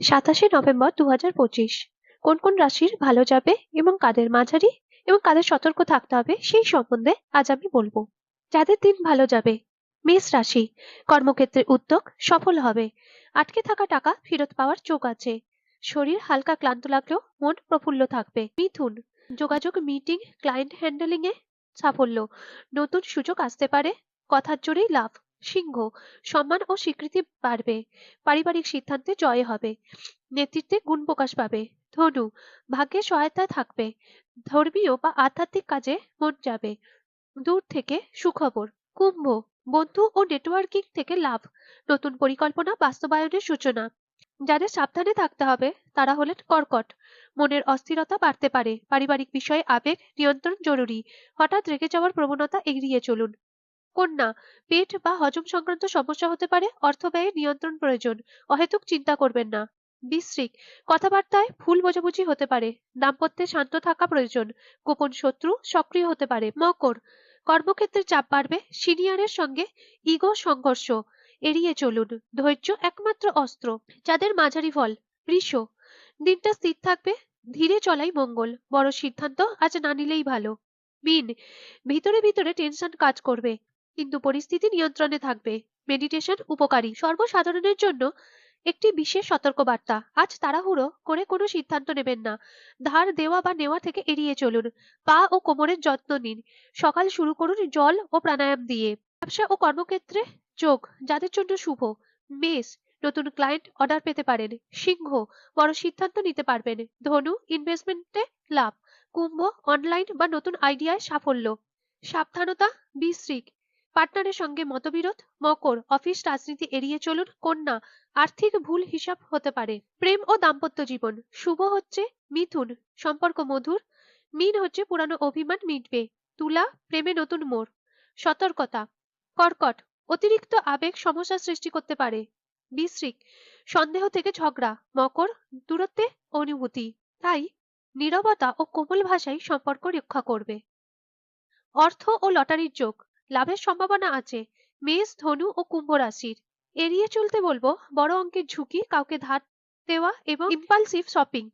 সাতাশে নভেম্বর দু হাজার পঁচিশ। কোন কোন রাশির ভালো যাবে এবং কাদের মাঝারি এবং কাদের সতর্ক থাকতে হবে সেই সম্বন্ধে আজ আমি বলব। যাদের দিন ভালো যাবে, মেষ রাশি, কর্মক্ষেত্রে উদ্যোগ সফল হবে। আটকে থাকা টাকা ফেরত পাওয়ার যোগ আছে। শরীর হালকা ক্লান্ত লাগলেও মন প্রফুল্ল থাকবে। মিথুন, যোগাযোগ মিটিং ক্লায়েন্ট হ্যান্ডেলিং এ সাফল্য। নতুন সুযোগ আসতে পারে, কথার জোরেই লাভ। সিংহ, সম্মান ও স্বীকৃতি বাড়বে। পারিবারিক সিদ্ধান্তে জয় হবে। নেতৃত্বে গুণ প্রকাশ পাবে। ধনু ভাগ্যের সহায়তা থাকবে। ধর্মীয় বা আধ্যাত্মিক কাজে মন যাবে। দূর থেকে সুখবর। কুম্ভ, বন্ধু ও নেটওয়ার্কিং থেকে লাভ। নতুন পরিকল্পনা, বাস্তবায়নের সূচনা। যাদের সাবধানে থাকতে হবে, তারা হলেন কর্কট। মনের অস্থিরতা বাড়তে পারে। পারিবারিক বিষয়ে আবেগ নিয়ন্ত্রণ জরুরি। হঠাৎ রেগে যাওয়ার প্রবণতা এড়িয়ে চলুন। কন্যা, পেট বা হজম সংক্রান্ত সমস্যা হতে পারে, অর্থ ব্যয়ে নিয়ন্ত্রণ প্রয়োজন, অহেতুক চিন্তা করবেন না। বৃশ্চিক কথাবার্তায় ভুল বোঝাবুঝি হতে পারে, দাম্পত্যে শান্ত থাকা প্রয়োজন, গোপন শত্রু সক্রিয় হতে পারে, মকর কর্মক্ষেত্রে চাপ বাড়বে, সিনিয়রের সঙ্গে ইগো সংঘর্ষ, এড়িয়ে চলুন, ধৈর্য একমাত্র অস্ত্র, যাদের মাঝারি ফল বৃষ দিনটা স্থির থাকবে, ধীরে চলাই মঙ্গল, বড় সিদ্ধান্ত আজ না নিলেই ভালো। মিন, ভিতরে ভিতরে টেনশন কাজ করবে কিন্তু পরিস্থিতি নিয়ন্ত্রণে থাকবে। মেডিটেশন উপকারী। সর্বসাধারণের জন্য একটি বিশেষ সতর্কবার্তা। আজ তাড়াহুড়ো করে কোনো সিদ্ধান্ত নেবেন না। ধার দেওয়া বা নেওয়া থেকে এড়িয়ে চলুন। পা ও কোমরের যত্ন নিন। সকাল শুরু করুন জল ও প্রাণায়াম দিয়ে। ব্যবসা ও কর্মক্ষেত্রে যোগ, যাদের জন্য শুভ। মেষ নতুন ক্লায়েন্ট অর্ডার পেতে পারেন। সিংহ, বড় সিদ্ধান্ত নিতে পারবেন। ধনু, ইনভেস্টমেন্টে লাভ। কুম্ভ, অনলাইন বা নতুন আইডিয়ায় সাফল্য। সাবধানতা বৃশ্চিক পার্টনারের সঙ্গে মতবিরোধ, মকর, অফিস, রাজনীতি এড়িয়ে চলুন, কন্যা, আর্থিক ভুল হিসাব হতে পারে। প্রেম ও দাম্পত্য জীবন, শুভ হচ্ছে মিথুন, সম্পর্ক মধুর, মিন হচ্ছে পুরানো অভিমান মিটবে, তুলা, প্রেমে নতুন মোড় সতর্কতা, কর্কট, অতিরিক্ত আবেগ সমস্যা সৃষ্টি করতে পারে বৃশ্চিক সন্দেহ থেকে ঝগড়া, মকর, দূরত্বে অনুভূতি, তাই নীরবতা ও কোমল ভাষাই সম্পর্ক রক্ষা করবে। অর্থ ও লটারির যোগ লাভের সম্ভাবনা আছে। মেষ, ধনু ও কুম্ভ রাশির। এড়িয়ে চলতে বলব, বড় অঙ্কের ঝুঁকি, কাউকে ধার দেওয়া এবং ইম্পালসিভ শপিং